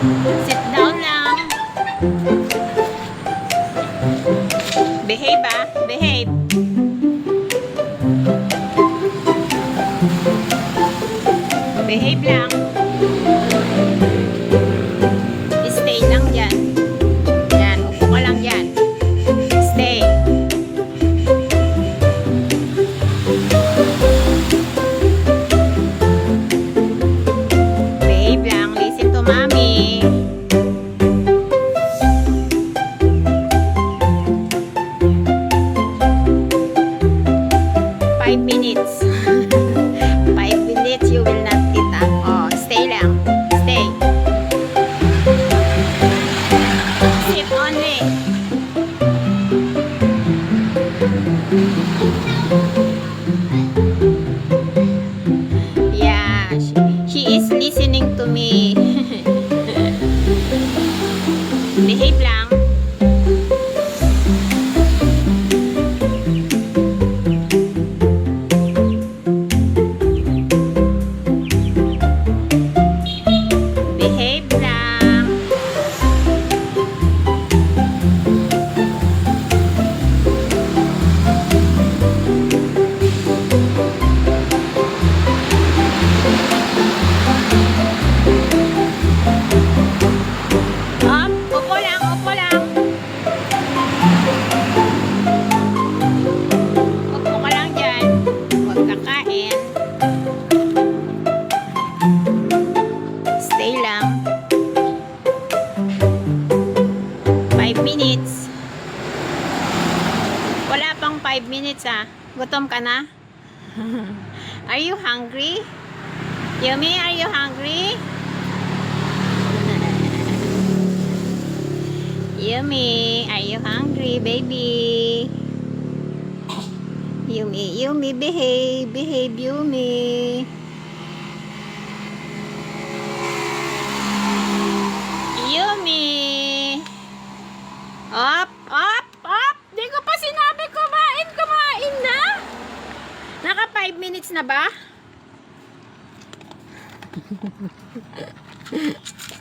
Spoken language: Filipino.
Sit down lang. Behave ah. Behave. Behave lang. Mommy. Five minutes. Five minutes you will not eat. Oh, stay lang. Stay. Sit only. Yeah, Stay lang. Five minutes. Wala pang five minutes ah. Gutom ka na? are you hungry? Yumi, are you hungry? Yumi, are you hungry, baby? Yumi, Yumi, behave, behave. Yumi! 5 minutes na ba?